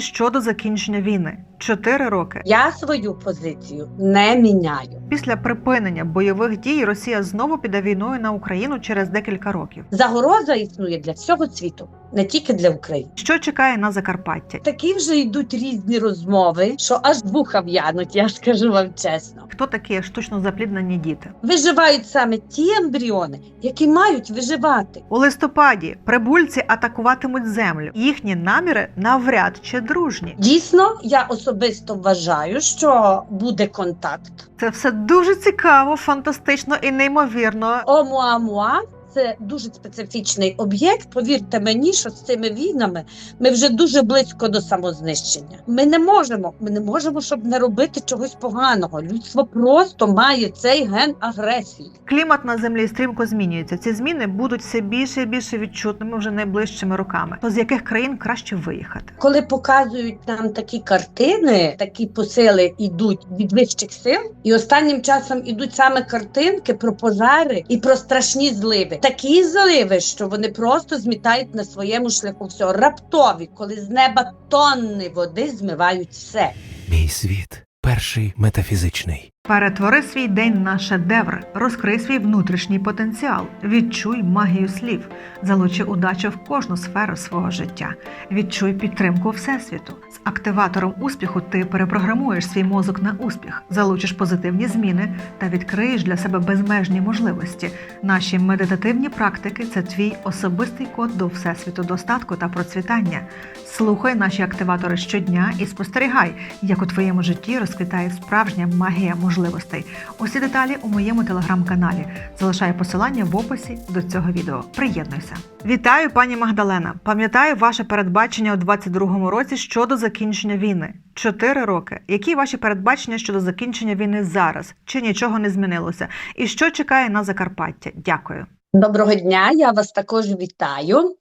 щодо закінчення війни. Чотири роки Я свою позицію не міняю. Після припинення бойових дій Росія знову піде війною на Україну через декілька років. Загроза існує для всього світу, не тільки для України. Що чекає на Закарпаття? Такі вже йдуть різні розмови, що аж вуха в'януть, я скажу вам чесно. Хто такі штучно запліднені діти? Виживають саме ті ембріони, які мають виживати. У листопаді прибульці атакуватимуть землю. Їхні наміри навряд чи дружні. Дійсно, я особисто вважаю, що буде контакт. Це все дуже цікаво, фантастично і неймовірно. Омуамуа це дуже специфічний об'єкт. Повірте мені, що з цими війнами ми вже дуже близько до самознищення. Ми не можемо, ми не можемо, щоб не робити чогось поганого. Людство просто має цей ген агресії. Клімат на землі стрімко змінюється. Ці зміни будуть все більше і більше відчутними вже найближчими роками. То з яких країн краще виїхати? Коли показують нам такі картини, такі посили йдуть від вищих сил, і останнім часом ідуть саме картинки про пожари і про страшні зливи. Такі заливи, що вони просто змітають на своєму шляху все раптові, коли з неба тонни води змивають все. Мій світ перший метафізичний. Перетвори свій день на шедевр, розкрий свій внутрішній потенціал, відчуй магію слів, залучи удачу в кожну сферу свого життя, відчуй підтримку Всесвіту. З активатором успіху ти перепрограмуєш свій мозок на успіх, залучиш позитивні зміни та відкриєш для себе безмежні можливості. Наші медитативні практики це твій особистий код до всесвіту достатку та процвітання. Слухай наші активатори щодня і спостерігай, як у твоєму житті розквітає справжня магія можливостей. Усі деталі у моєму телеграм-каналі. Залишаю посилання в описі до цього відео. Приєднуйся. Вітаю, пані Магдалена. Пам'ятаю ваше передбачення у 22-му році щодо закінчення війни. Чотири роки. Які ваші передбачення щодо закінчення війни зараз? Чи нічого не змінилося? І що чекає на Закарпаття? Дякую. Доброго дня, я вас також вітаю.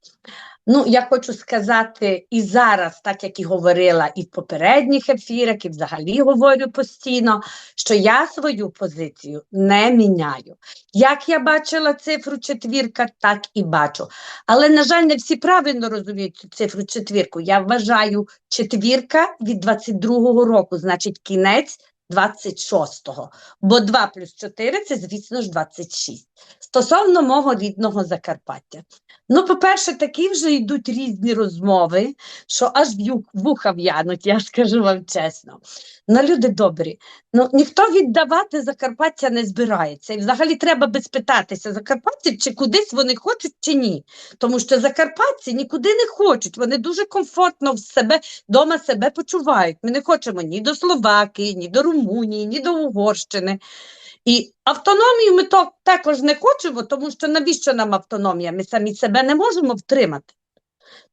Ну, я хочу сказати і зараз, так як і говорила і в попередніх ефірах, і взагалі говорю постійно, що я свою позицію не міняю. Як я бачила цифру четвірка, так і бачу. Але, на жаль, не всі правильно розуміють цю цифру четвірку. Я вважаю четвірка від 22-го року, значить кінець 26-го. Бо 2 плюс 4 це, звісно ж, 26. Стосовно мого рідного Закарпаття. Ну, по-перше, такі вже йдуть різні розмови, що аж вуха в'януть, я скажу вам чесно. Ну, люди добрі, ну ніхто віддавати Закарпаття не збирається. І взагалі треба би спитатися закарпатців, чи кудись вони хочуть, чи ні. Тому що закарпатці нікуди не хочуть, вони дуже комфортно в себе дома себе почувають. Ми не хочемо ні до Словакії, ні до Румунії, ні до Угорщини. І автономію ми то також не хочемо, тому що навіщо нам автономія? Ми самі себе не можемо втримати.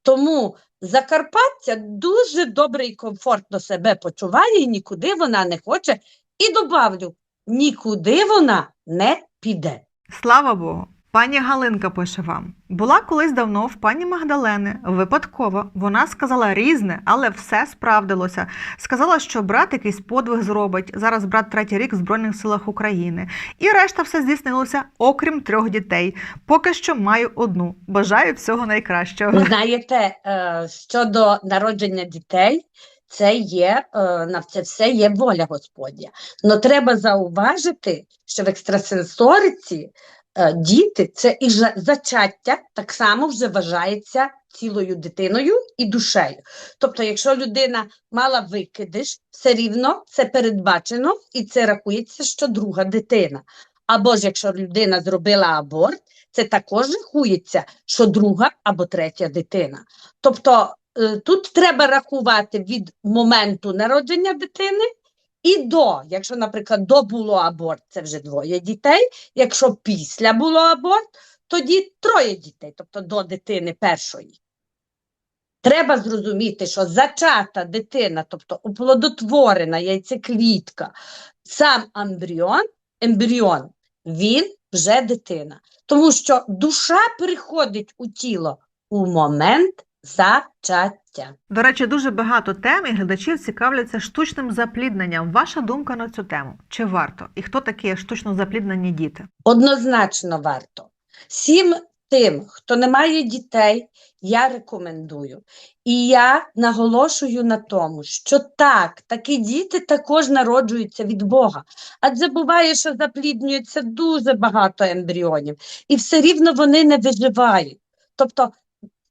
Тому Закарпаття дуже добре і комфортно себе почуває, і нікуди вона не хоче. І добавлю, нікуди вона не піде. Слава Богу! Пані Галинка пише вам: була колись давно в пані Магдалени. Випадково вона сказала різне, але все справдилося. Сказала, що брат якийсь подвиг зробить. Зараз брат третій рік в Збройних силах України. І решта все здійснилося, окрім трьох дітей. Поки що маю одну. Бажаю всього найкращого. Знаєте, е, щодо народження дітей, це є е, на це все є воля Господня. Но треба зауважити, що в екстрасенсориці діти це і зачаття так само вже вважається цілою дитиною і душею. Тобто, якщо людина мала викидиш, все рівно це передбачено і це рахується, що друга дитина. Або ж якщо людина зробила аборт, це також рахується, що друга або третя дитина. Тобто е, тут треба рахувати від моменту народження дитини і до. Якщо, наприклад, до було аборт, це вже двоє дітей. Якщо після було аборт, тоді троє дітей, тобто до дитини першої. Треба зрозуміти, що зачата дитина, тобто оплодотворена яйцеклітка, сам ембріон, ембріон, він вже дитина. Тому що душа приходить у тіло у момент зачаття. До речі, дуже багато тем і глядачів цікавляться штучним заплідненням. Ваша думка на цю тему? Чи варто? І хто такі штучно запліднені діти? Однозначно варто. Сім тим, хто не має дітей, я рекомендую. І я наголошую на тому, що так, такі діти також народжуються від Бога. Адже буває, що запліднюється дуже багато ембріонів, і все рівно вони не виживають. Тобто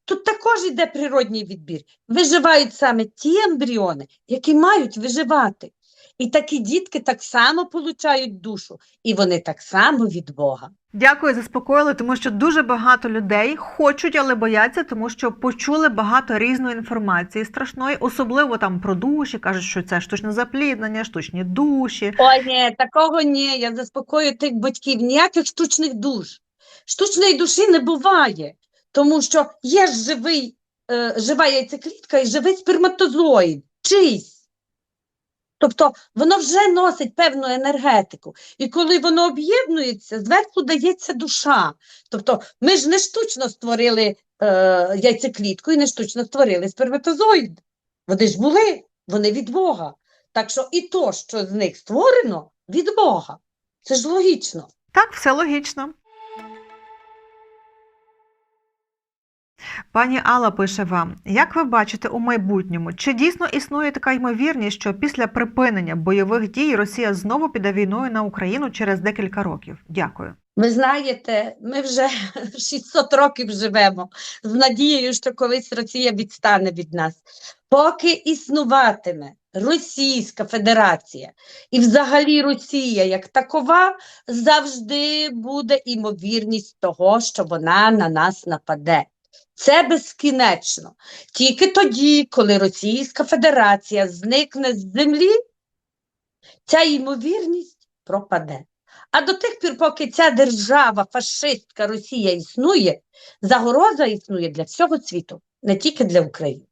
тут також йде природній відбір. Виживають саме ті ембріони, які мають виживати. І такі дітки так само получають душу, і вони так само від Бога. Дякую, заспокоїли, тому що дуже багато людей хочуть, але бояться, тому що почули багато різної інформації страшної, особливо там про душі, кажуть, що це штучне запліднення, штучні душі. Ой, ні, такого ні. Я заспокою тих батьків. Ніяких штучних душ. Штучної душі не буває, тому що є живий, е, жива яйцеклітка і живий сперматозоїд, чийсь. Тобто воно вже носить певну енергетику. І коли воно об'єднується, зверху дається душа. Тобто ми ж не штучно створили е, яйцеклітку і не штучно створили сперматозоїд. Вони ж були, вони від Бога. Так що і то, що з них створено, від Бога. Це ж логічно. Так, все логічно. Пані Алла пише вам: як ви бачите у майбутньому, чи дійсно існує така ймовірність, що після припинення бойових дій Росія знову піде війною на Україну через декілька років? Дякую. Ви знаєте, ми вже 600 років живемо з надією, що колись Росія відстане від нас. Поки існуватиме Російська Федерація і взагалі Росія як такова, завжди імовірність імовірність того, що вона на нас нападе. Це безкінечно. Тільки тоді, коли Російська Федерація зникне з землі, ця ймовірність пропаде. А до тих пір, поки ця держава, фашистська Росія існує, загроза існує для всього світу, не тільки для України.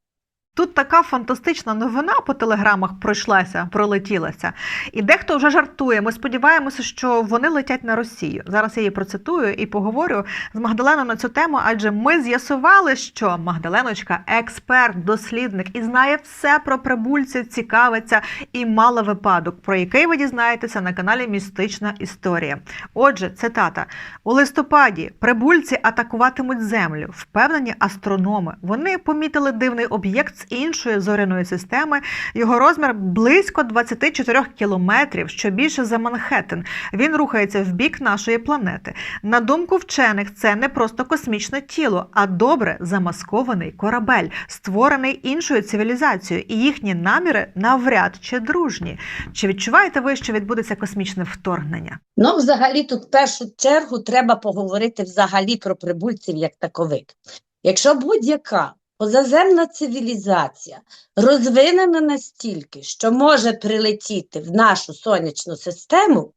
Тут така фантастична новина по телеграмах пройшлася, пролетілася. І дехто вже жартує. Ми сподіваємося, що вони летять на Росію. Зараз я її процитую і поговорю з Магдаленою на цю тему, адже ми з'ясували, що Магдаленочка експерт, дослідник і знає все про прибульців, цікавиться і мала випадок, про який ви дізнаєтеся на каналі Містична історія. Отже, цитата: у листопаді прибульці атакуватимуть землю. Впевнені астрономи. Вони помітили дивний об'єкт іншої зоряної системи. Його розмір близько 24 кілометрів, що більше за Манхеттен. Він рухається в бік нашої планети. На думку вчених, це не просто космічне тіло, а добре замаскований корабель, створений іншою цивілізацією, і їхні наміри навряд чи дружні. Чи відчуваєте ви, що відбудеться космічне вторгнення? Ну, взагалі, тут в першу чергу треба поговорити взагалі про прибульців як такових. Якщо будь-яка позаземна цивілізація розвинена настільки, що може прилетіти в нашу сонячну систему,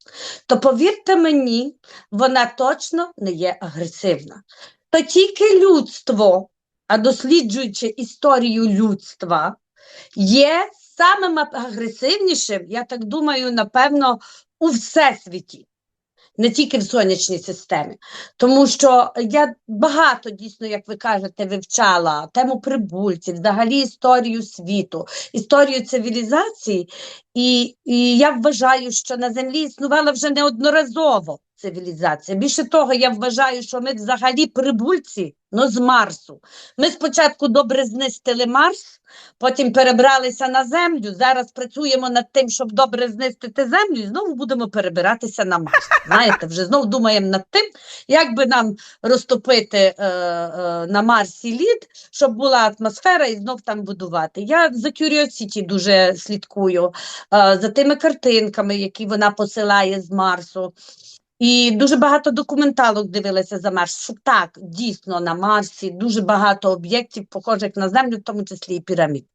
то повірте мені, вона точно не є агресивна. То тільки людство, а досліджуючи історію людства, є самим агресивнішим, я так думаю, напевно, у всесвіті не тільки в сонячній системі. Тому що я багато дійсно, як ви кажете, вивчала тему прибульців, взагалі історію світу, історію цивілізації, і, і я вважаю, що на землі існувала вже неодноразово цивілізація. Більше того, я вважаю, що ми взагалі прибульці ну, з Марсу. Ми спочатку добре знистили Марс, потім перебралися на землю. Зараз працюємо над тим, щоб добре знистити землю, і знову будемо перебиратися на Марс. Знаєте, вже знову думаємо над тим, як би нам розтопити е, е, на Марсі лід, щоб була атмосфера і знов там будувати. Я за Curiosity дуже слідкую е, за тими картинками, які вона посилає з Марсу. І дуже багато документалок дивилася за Марс, що так, дійсно на Марсі дуже багато об'єктів, похожих на Землю, в тому числі і пірамід.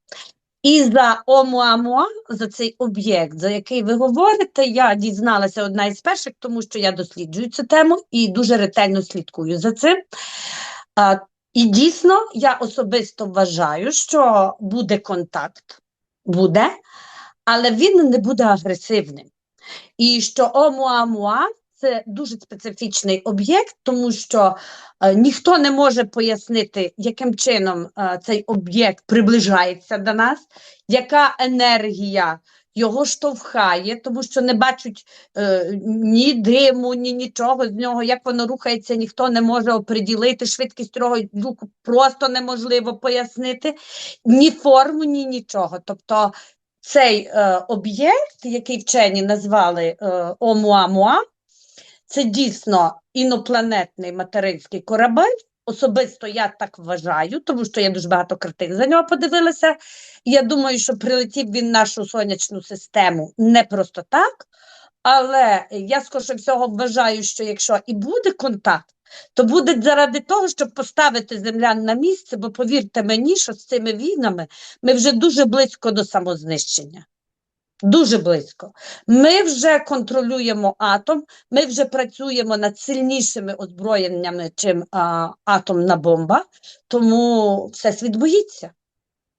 І за Омуамуа, за цей об'єкт, за який ви говорите, я дізналася одна із перших, тому що я досліджую цю тему і дуже ретельно слідкую за цим. А, і дійсно, я особисто вважаю, що буде контакт, буде, але він не буде агресивним. І що Омуамуа це дуже специфічний об'єкт, тому що е, ніхто не може пояснити, яким чином е, цей об'єкт приближається до нас, яка енергія його штовхає, тому що не бачать е, ні диму, ні нічого з нього, як воно рухається, ніхто не може оприділити. Швидкість руху просто неможливо пояснити, ні форму, ні нічого. Тобто цей е, об'єкт, який вчені назвали е, Омуамуа, це дійсно інопланетний материнський корабель. Особисто я так вважаю, тому що я дуже багато картин за нього подивилася. Я думаю, що прилетів він нашу сонячну систему не просто так. Але я скоріше всього вважаю, що якщо і буде контакт, то буде заради того, щоб поставити землян на місце, бо повірте мені, що з цими війнами ми вже дуже близько до самознищення. Дуже близько. Ми вже контролюємо атом, ми вже працюємо над сильнішими озброєннями, чим а, атомна бомба, тому всесвіт боїться.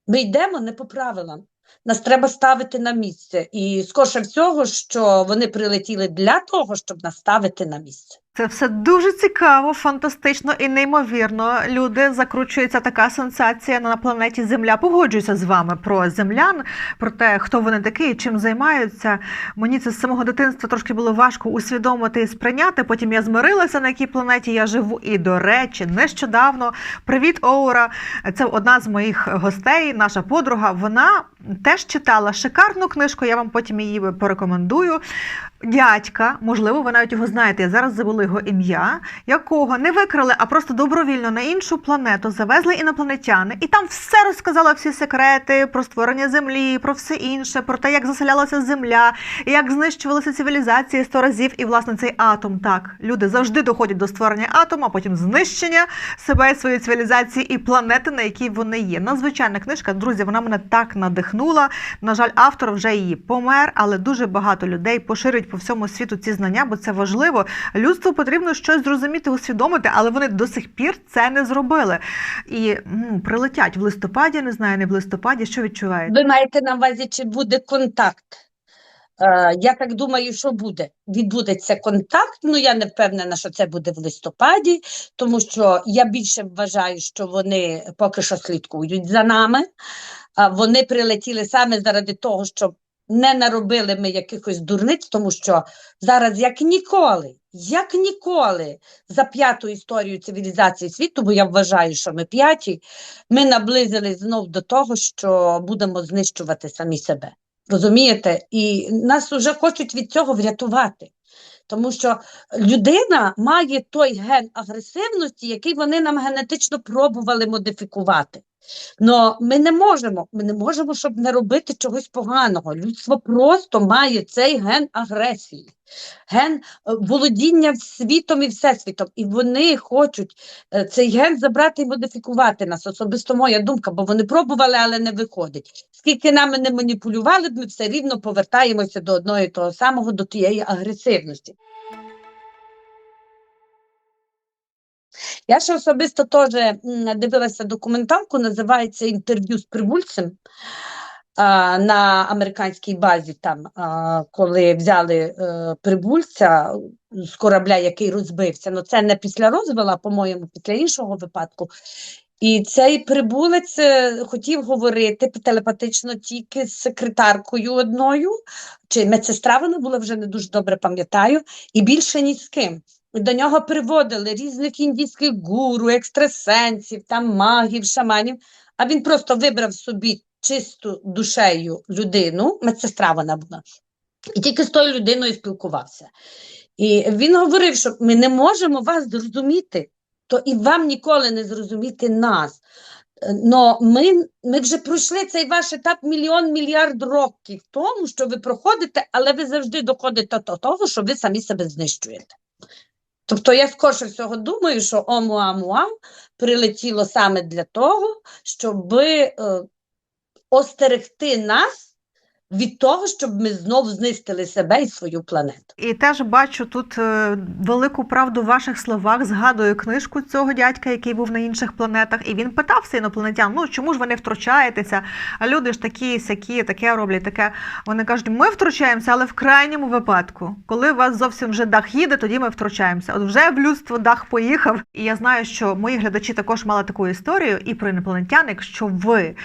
Ми йдемо не по правилам. Нас треба ставити на місце. І скорше всього, що вони прилетіли для того, щоб нас ставити на місце. Це все дуже цікаво, фантастично і неймовірно. Люди закручується така сенсація на планеті Земля. Погоджуюся з вами про землян, про те, хто вони такі чим займаються. Мені це з самого дитинства трошки було важко усвідомити і сприйняти. Потім я змирилася, на якій планеті я живу. І, до речі, нещодавно привіт, Оура. Це одна з моїх гостей, наша подруга. Вона теж читала шикарну книжку. Я вам потім її порекомендую. Дядька, можливо, ви навіть його знаєте, я зараз забула його ім'я, якого не викрали, а просто добровільно на іншу планету завезли інопланетяни, і там все розказала всі секрети про створення землі, про все інше, про те, як заселялася земля, як знищувалися цивілізації сто разів. І власне цей атом. Так, люди завжди доходять до створення атому, а потім знищення себе, своєї цивілізації і планети, на якій вони є. Надзвичайна книжка, друзі, вона мене так надихнула. На жаль, автор вже її помер, але дуже багато людей поширюють по всьому світу ці знання, бо це важливо. Людству потрібно щось зрозуміти, усвідомити, але вони до сих пір це не зробили. І м, прилетять в листопаді, не знаю, не в листопаді. Що відчуваєте? Ви маєте на увазі, чи буде контакт? Е, я так думаю, що буде. Відбудеться контакт. Ну, я не впевнена, що це буде в листопаді, тому що я більше вважаю, що вони поки що слідкують за нами. Вони прилетіли саме заради того, щоб не наробили ми якихось дурниць, тому що зараз, як ніколи, як ніколи, за п'яту історію цивілізації світу, бо я вважаю, що ми п'яті, ми наблизились знов до того, що будемо знищувати самі себе. Розумієте? І нас вже хочуть від цього врятувати. Тому що людина має той ген агресивності, який вони нам генетично пробували модифікувати. Но ми не можемо, ми не можемо, щоб не робити чогось поганого. Людство просто має цей ген агресії, ген е, володіння світом і всесвітом. І вони хочуть е, цей ген забрати і модифікувати нас. Особисто моя думка, бо вони пробували, але не виходить. Скільки нами не маніпулювали, ми все рівно повертаємося до одного і того самого, до тієї агресивності. Я ще особисто теж дивилася документалку, називається інтерв'ю з прибульцем на американській базі, там, коли взяли е, прибульця з корабля, який розбився. Ну, це не після розвила, по-моєму, після іншого випадку. І цей прибулець е, хотів говорити телепатично тільки з секретаркою одною, чи медсестра вона була вже не дуже добре пам'ятаю, і більше ні з ким. До нього приводили різних індійських гуру, екстрасенсів, там магів, шаманів, а він просто вибрав собі чисту душею людину, медсестра вона була, і тільки з тою людиною спілкувався. І він говорив, що ми не можемо вас зрозуміти, то і вам ніколи не зрозуміти нас. Но ми, ми вже пройшли цей ваш етап мільйон мільярд років тому, що ви проходите, але ви завжди доходите до того, що ви самі себе знищуєте. Тобто я скорше всього думаю, що Омуамуам прилетіло саме для того, щоб е, остерегти нас від того, щоб ми знову знистили себе і свою планету. І теж бачу тут е, велику правду в ваших словах. Згадую книжку цього дядька, який був на інших планетах, і він питався інопланетян: ну чому ж ви не втручаєтеся? А люди ж такі, сякі, таке роблять, таке. Вони кажуть, ми втручаємося, але в крайньому випадку, коли у вас зовсім вже дах їде, тоді ми втручаємося. От вже в людство дах поїхав. І я знаю, що мої глядачі також мали таку історію і про інопланетян. Якщо ви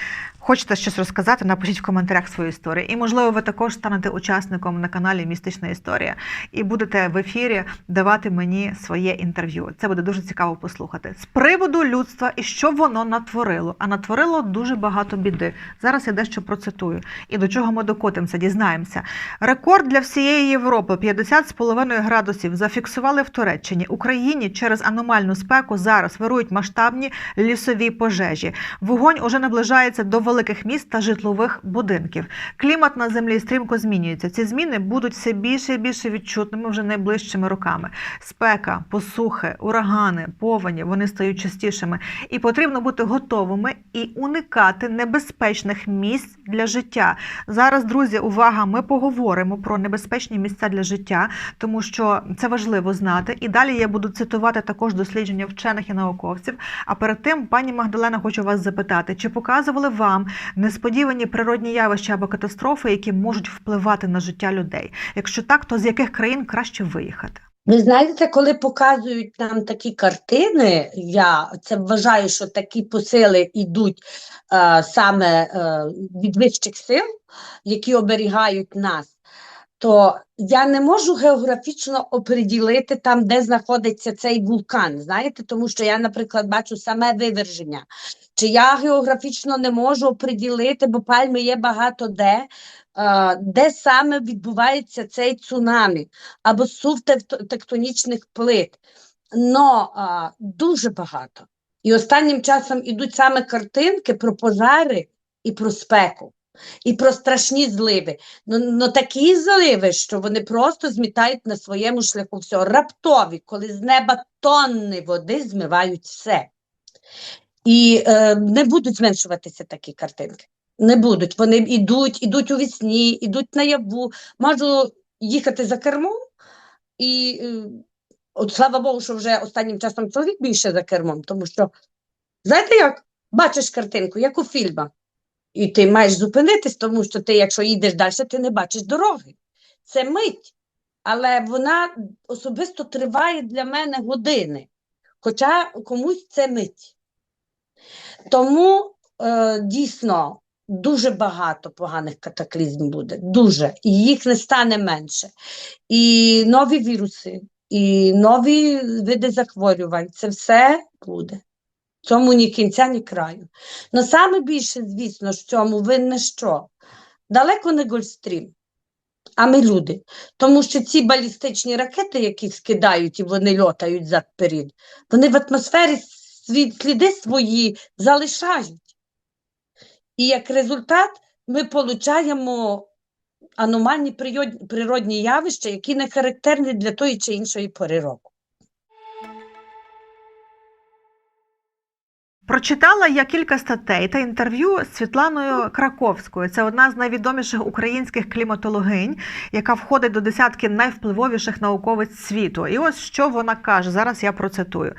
Хочете щось розказати? Напишіть в коментарях свою історію. І можливо, ви також станете учасником на каналі Містична Історія і будете в ефірі давати мені своє інтерв'ю. Це буде дуже цікаво послухати. З приводу людства і що воно натворило. А натворило дуже багато біди. Зараз я дещо процитую. І до чого ми докотимося, дізнаємося. Рекорд для всієї Європи 50,5 градусів зафіксували в Туреччині. Україні через аномальну спеку зараз вирують масштабні лісові пожежі. Вогонь уже наближається до великих міст та житлових будинків. Клімат на землі стрімко змінюється. Ці зміни будуть все більше і більше відчутними вже найближчими роками. Спека, посухи, урагани, повені вони стають частішими, і потрібно бути готовими і уникати небезпечних місць для життя. Зараз, друзі, увага! Ми поговоримо про небезпечні місця для життя, тому що це важливо знати. І далі я буду цитувати також дослідження вчених і науковців. А перед тим, пані Магдалена, хочу вас запитати, чи показували вам несподівані природні явища або катастрофи, які можуть впливати на життя людей? Якщо так, то з яких країн краще виїхати? Ви знаєте, коли показують нам такі картини, я це вважаю, що такі посили йдуть е, саме е, від вищих сил, які оберігають нас, то я не можу географічно оприділити там, де знаходиться цей вулкан. Знаєте, тому що я, наприклад, бачу саме виверження. Чи я географічно не можу оприділити, бо пальми є багато де, де саме відбувається цей цунамі або сув тектонічних плит. Но дуже багато. І останнім часом ідуть саме картинки про пожари і про спеку, і про страшні зливи. Ну, ну такі зливи, що вони просто змітають на своєму шляху все. Раптові, коли з неба тонни води змивають все. І е, не будуть зменшуватися такі картинки. Не будуть. Вони йдуть, ідуть у вісні, ідуть наяву. Можу їхати за кермом і е, от слава Богу, що вже останнім часом чоловік більше за кермом, тому що, знаєте як, бачиш картинку, як у фільмах, і ти маєш зупинитись, тому що ти, якщо їдеш далі, ти не бачиш дороги. Це мить, але вона особисто триває для мене години, хоча комусь це мить. Тому е, дійсно дуже багато поганих катаклізм буде, дуже, і їх не стане менше. І нові віруси, і нові види захворювань. Це все буде. Цьому ні кінця, ні краю. Но саме більше, звісно, в цьому винне що? Далеко не Гольфстрім, а ми люди. Тому що ці балістичні ракети, які скидають і вони льотають зад перед, вони в атмосфері сліди свої залишають. І як результат ми отримуємо аномальні природні явища, які не характерні для тої чи іншої пори року. Прочитала я кілька статей та інтерв'ю з Світланою Краковською. Це одна з найвідоміших українських кліматологинь, яка входить до десятки найвпливовіших науковиць світу. І ось що вона каже. Зараз я процитую: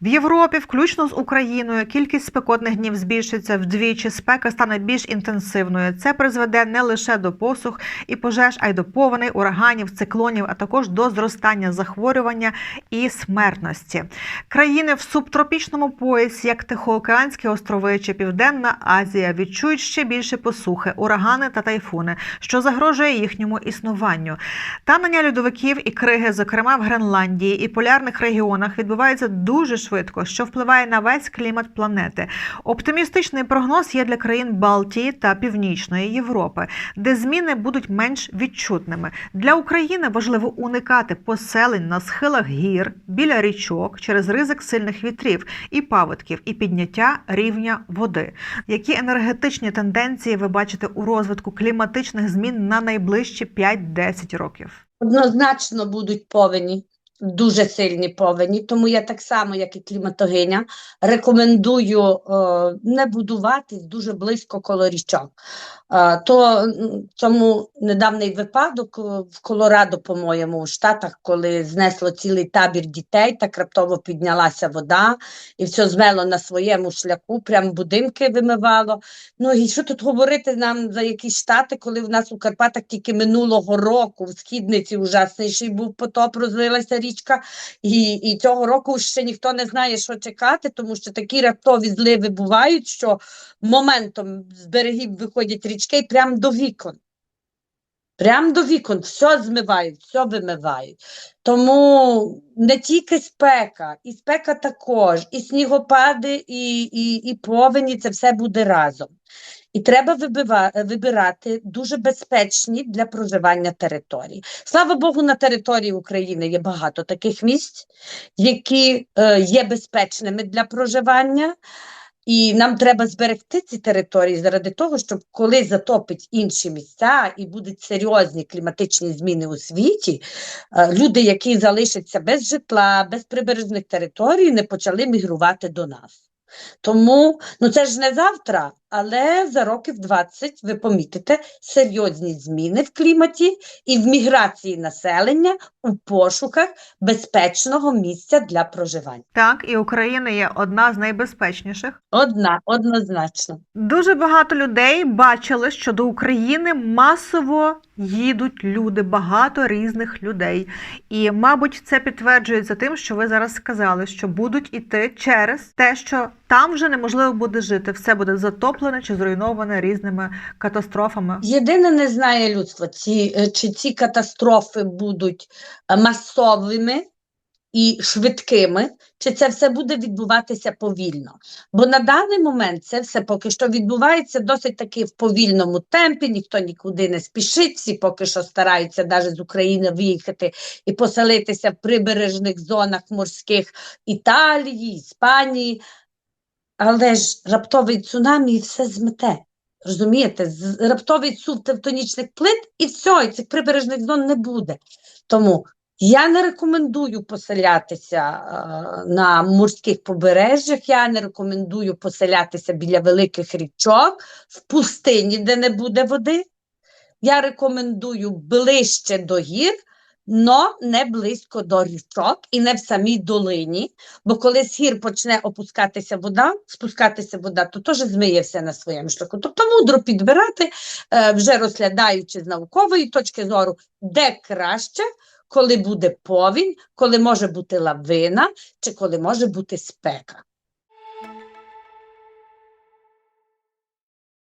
в Європі, включно з Україною, кількість спекотних днів збільшиться вдвічі. Спека стане більш інтенсивною. Це призведе не лише до посух і пожеж, а й до повеней, ураганів, циклонів, а також до зростання захворювання і смертності. Країни в субтропічному поясі, як Тихоокеанські острови чи Південна Азія, відчують ще більше посухи, урагани та тайфуни, що загрожує їхньому існуванню. Танення льодовиків і криги, зокрема в Гренландії і полярних регіонах, відбувається дуже швидко, що впливає на весь клімат планети. Оптимістичний прогноз є для країн Балтії та Північної Європи, де зміни будуть менш відчутними. Для України важливо уникати поселень на схилах гір, біля річок через ризик сильних вітрів і паводків, і підняття рівня води. Які енергетичні тенденції ви бачите у розвитку кліматичних змін на найближчі 5-10 років? Однозначно будуть повені, дуже сильні повені, тому я так само, як і кліматогиня, рекомендую е, не будуватись дуже близько коло річок. Е, то м, цьому недавній випадок е, в Колорадо, по-моєму, у Штатах, коли знесло цілий табір дітей, так раптово піднялася вода і все змело на своєму шляху, прям будинки вимивало. Ну і що тут говорити нам за якісь штати, коли в нас у Карпатах тільки минулого року в східниці ужасніший був потоп, розлилася свічка, і, і цього року ще ніхто не знає, що чекати, тому що такі раптові зливи бувають, що моментом з берегів виходять річки прямо до вікон. Прямо до вікон, все змивають, все вимивають. Тому не тільки спека, і спека також, і снігопади, і, і, і повені це все буде разом. І треба вибива, вибирати дуже безпечні для проживання території. Слава Богу, на території України є багато таких місць, які е, є безпечними для проживання. І нам треба зберегти ці території заради того, щоб коли затопить інші місця і будуть серйозні кліматичні зміни у світі, е, люди, які залишаться без житла, без прибережних територій, не почали мігрувати до нас. Тому ну це ж не завтра, але за років 20 ви помітите серйозні зміни в кліматі і в міграції населення у пошуках безпечного місця для проживання. Так, і Україна є одна з найбезпечніших. Одна, однозначно. Дуже багато людей бачили, що до України масово їдуть люди, багато різних людей. І, мабуть, це підтверджується тим, що ви зараз сказали, що будуть іти через те, що там вже неможливо буде жити, все буде затоплене чи зруйноване різними катастрофами. Єдине не знає людство, ці, е, чи ці катастрофи будуть е, масовими і швидкими, чи це все буде відбуватися повільно. Бо на даний момент це все поки що відбувається досить таки в повільному темпі, ніхто нікуди не спішить, всі поки що стараються навіть з України виїхати і поселитися в прибережних зонах морських Італії, Іспанії. Але ж раптовий цунамі і все змете. Розумієте, раптовий сув тектонічних плит і все, і цих прибережних зон не буде. Тому я не рекомендую поселятися е, на морських побережжях, я не рекомендую поселятися біля великих річок, в пустині, де не буде води. Я рекомендую ближче до гір, но не близько до річок і не в самій долині. Бо коли з гір почне опускатися вода, спускатися вода, то теж змиє все на своєму шляху. Тобто мудро підбирати, е, вже розглядаючи з наукової точки зору, де краще, коли буде повінь, коли може бути лавина, чи коли може бути спека.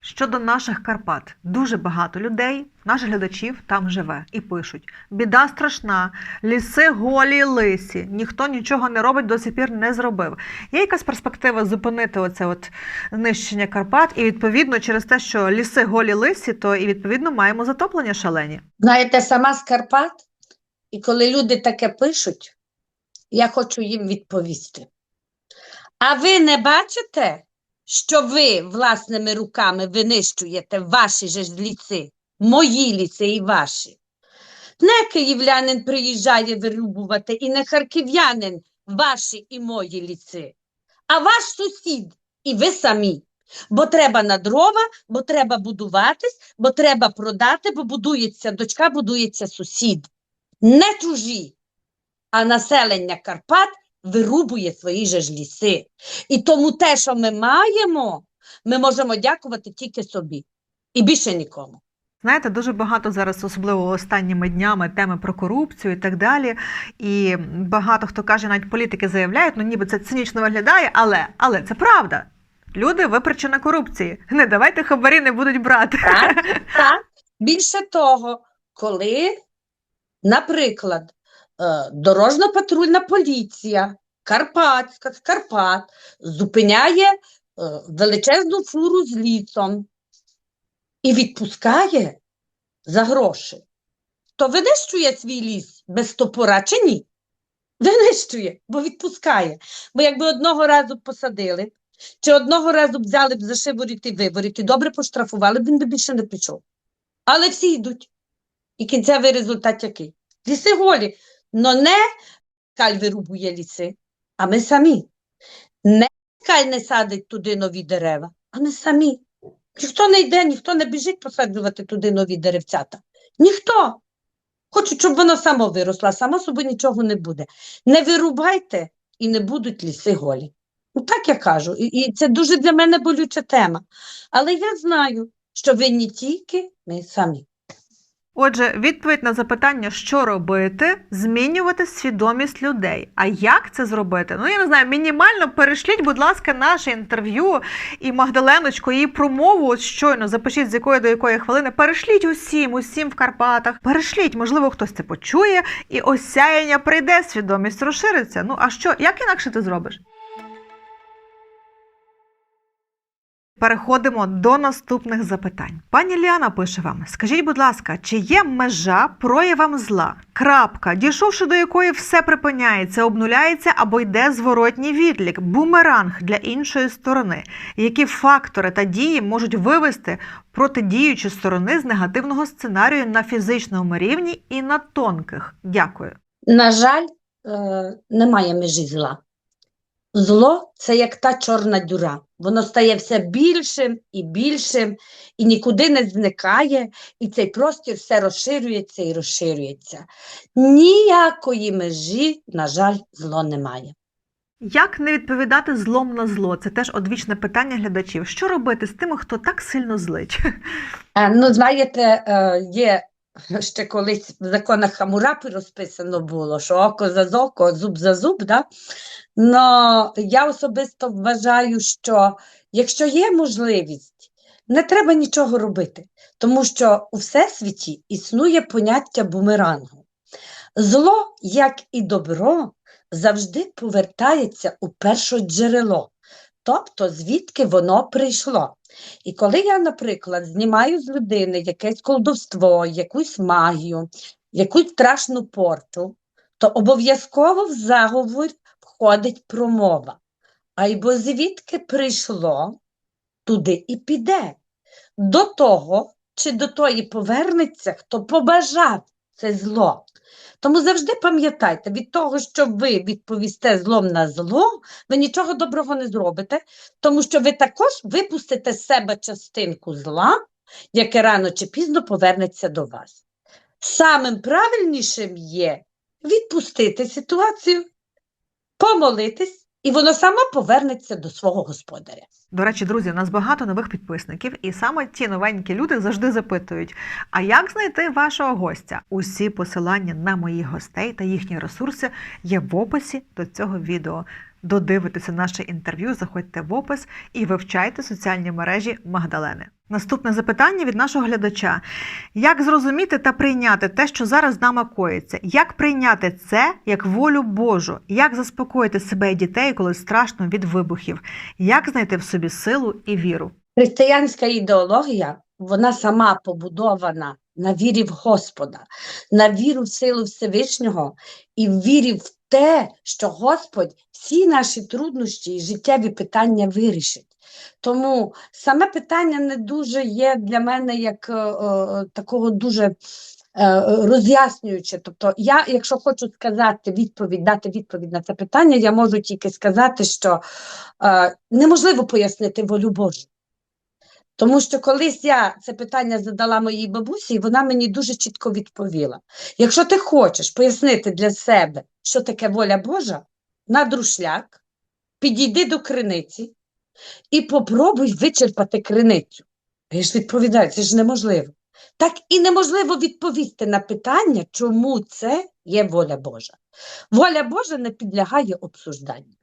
Щодо наших Карпат, дуже багато людей, наших глядачів там живе і пишуть: біда страшна, ліси голі, лисі, ніхто нічого не робить, до сих пір не зробив. Є якась перспектива зупинити оце от нищення Карпат, і відповідно через те, що ліси голі лисі, то і відповідно маємо затоплення шалені. Знаєте, сама з Карпат, і коли люди таке пишуть, я хочу їм відповісти. А ви не бачите, що ви власними руками винищуєте ваші же ж ліси, мої ліси і ваші? Не київлянин приїжджає вирубувати, і не харків'янин ваші і мої ліси, а ваш сусід і ви самі. Бо треба на дрова, бо треба будуватись, бо треба продати, бо будується дочка, будується сусід. Не чужі, а населення Карпат вирубує свої же ж ліси. І тому те, що ми маємо, ми можемо дякувати тільки собі і більше нікому. Знаєте, дуже багато зараз, особливо останніми днями, теми про корупцію і так далі. І багато хто каже, навіть політики заявляють, ну ніби це цинічно виглядає, але, але це правда. Люди ви корупції. Не давайте хабарі не будуть брати. Так, так. Більше того, коли, наприклад, е, дорожньо-патрульна поліція Карпатська з Карпат зупиняє е, величезну фуру з лісом і відпускає за гроші, то винищує свій ліс без топора чи ні? Винищує, бо відпускає. Бо якби одного разу посадили, чи одного разу взяли б за шиворіт і виворіт, і добре поштрафували, він би більше не пішов. Але всі йдуть. І кінцевий результат який? Ліси голі. Но не каль вирубує ліси, а ми самі. Не каль не садить туди нові дерева, а ми самі. Ніхто не йде, ніхто не біжить посаджувати туди нові деревцята. Ніхто. Хочуть, щоб воно само виросло, само собі нічого не буде. Не вирубайте і не будуть ліси голі. Ну, так я кажу, і, і це дуже для мене болюча тема. Але я знаю, що винні тільки ми самі. Отже, відповідь на запитання, що робити, змінювати свідомість людей. А як це зробити? Ну я не знаю, мінімально перешліть, будь ласка, наше інтерв'ю і Магдаленочку, її промову от щойно запишіть з якої до якої хвилини. Перешліть усім, усім в Карпатах. Перешліть, можливо, хтось це почує, і осяяння прийде, свідомість розшириться. Ну а що, як інакше ти зробиш? Переходимо до наступних запитань. Пані Ліана пише вам: скажіть, будь ласка, чи є межа проявам зла? Крапка, дійшовши до якої все припиняється, обнуляється або йде зворотній відлік, бумеранг для іншої сторони. Які фактори та дії можуть вивести протидіючі сторони з негативного сценарію на фізичному рівні і на тонких? Дякую. На жаль, е, немає межі зла. Зло це як та чорна дюра. Воно стає все більшим і більшим, і нікуди не зникає, і цей простір все розширюється і розширюється. Ніякої межі, на жаль, зло немає. Як не відповідати злом на зло? Це теж одвічне питання глядачів. Що робити з тими, хто так сильно злить? Е, Ну, знаєте, е, є ще колись в законах Хамурапи розписано було, що око за око, зуб за зуб, да? Но я особисто вважаю, що якщо є можливість, не треба нічого робити, тому що у всесвіті існує поняття бумерангу. Зло, як і добро, завжди повертається у першоджерело, тобто звідки воно прийшло. І коли я, наприклад, знімаю з людини якесь колдовство, якусь магію, якусь страшну порчу, то обов'язково в заговор входить промова. Айбо звідки прийшло, туди і піде. До того чи до тої повернеться, хто побажав це зло. Тому завжди пам'ятайте, від того, що ви відповісте злом на зло, ви нічого доброго не зробите, тому що ви також випустите з себе частинку зла, яке рано чи пізно повернеться до вас. Самим правильнішим є відпустити ситуацію, помолитись, і воно сама повернеться до свого господаря. До речі, друзі, у нас багато нових підписників, і саме ті новенькі люди завжди запитують: а як знайти вашого гостя? Усі посилання на моїх гостей та їхні ресурси є в описі до цього відео. Додивитися наше інтерв'ю, заходьте в опис і вивчайте соціальні мережі Магдалени. Наступне запитання від нашого глядача: як зрозуміти та прийняти те, що зараз з нами коїться? Як прийняти це як волю Божу? Як заспокоїти себе і дітей, коли страшно від вибухів? Як знайти в собі силу і віру? Християнська ідеологія, вона сама побудована на вірі в Господа, на віру в силу Всевишнього і в вірі в те, що Господь всі наші труднощі і життєві питання вирішить. Тому саме питання не дуже є для мене як е, е, такого дуже е, роз'яснююче. Тобто, я, якщо хочу сказати відповідь, дати відповідь на це питання, я можу тільки сказати, що е, неможливо пояснити волю Божу. Тому що колись я це питання задала моїй бабусі, і вона мені дуже чітко відповіла: якщо ти хочеш пояснити для себе, що таке воля Божа, на друшляк, підійди до криниці і попробуй вичерпати криницю. Я ж відповідаю, це ж неможливо. Так і неможливо відповісти на питання, чому це є воля Божа. Воля Божа не підлягає обсужданню.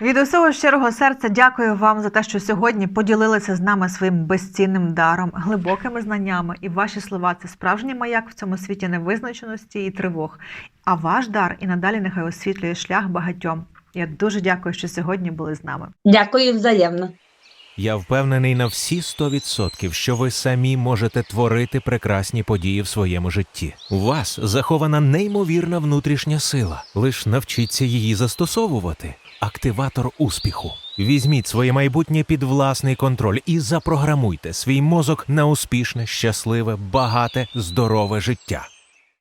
Від усього щирого серця дякую вам за те, що сьогодні поділилися з нами своїм безцінним даром, глибокими знаннями. І ваші слова це справжній маяк в цьому світі невизначеності і тривог. А ваш дар і надалі нехай освітлює шлях багатьом. Я дуже дякую, що сьогодні були з нами. Дякую взаємно. Я впевнений на всі 100%, що ви самі можете творити прекрасні події в своєму житті. У вас захована неймовірна внутрішня сила. Лиш навчіться її застосовувати. Активатор успіху. Візьміть своє майбутнє під власний контроль і запрограмуйте свій мозок на успішне, щасливе, багате, здорове життя.